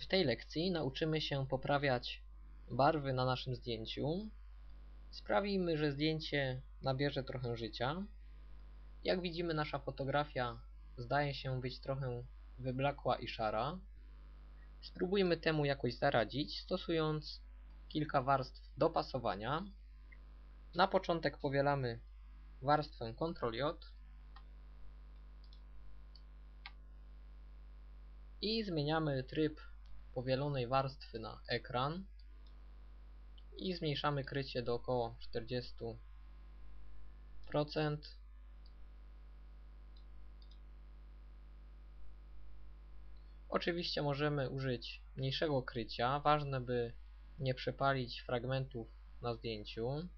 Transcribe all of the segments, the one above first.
W tej lekcji nauczymy się poprawiać barwy na naszym zdjęciu. Sprawimy, że zdjęcie nabierze trochę życia. Jak widzimy nasza fotografia zdaje się być trochę wyblakła i szara. Spróbujmy temu jakoś zaradzić, stosując kilka warstw dopasowania. Na początek powielamy warstwę Ctrl-J i zmieniamy tryb powielonej warstwy na ekran i zmniejszamy krycie do około 40%. Oczywiście możemy użyć mniejszego krycia, ważne by nie przepalić fragmentów na zdjęciu.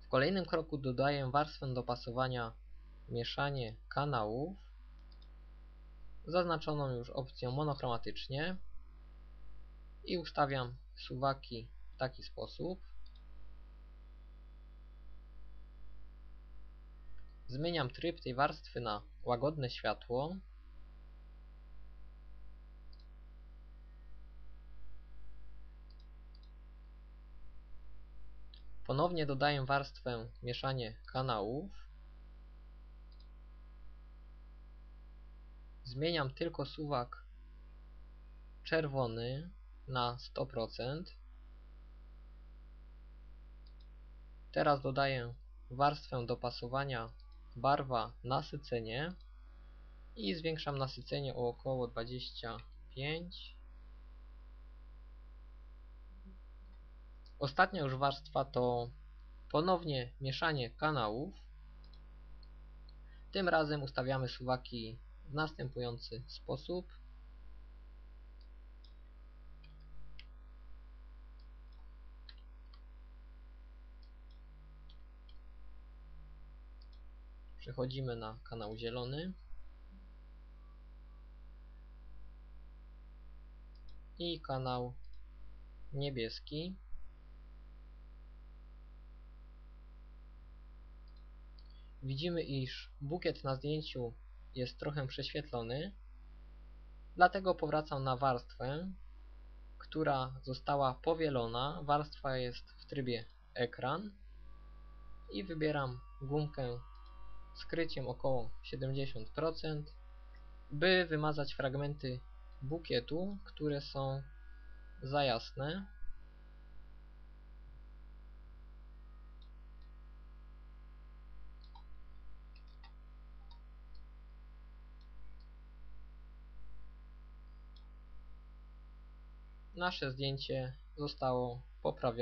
W kolejnym kroku dodaję warstwę dopasowania mieszanie kanałów zaznaczoną już opcją monochromatycznie i ustawiam suwaki w taki sposób. Zmieniam tryb tej warstwy na łagodne światło. Ponownie dodaję warstwę mieszanie kanałów. Zmieniam tylko suwak czerwony na 100%. Teraz dodaję warstwę dopasowania barwa nasycenie i zwiększam nasycenie o około 25. Ostatnia już warstwa to ponownie mieszanie kanałów. Tym razem ustawiamy suwaki w następujący sposób. Przechodzimy na kanał zielony. I kanał niebieski. Widzimy, iż bukiet na zdjęciu jest trochę prześwietlony, dlatego powracam na warstwę, która została powielona. Warstwa jest w trybie ekran i wybieram gumkę skryciem około 70%, by wymazać fragmenty bukietu, które są za jasne. Nasze zdjęcie zostało poprawione.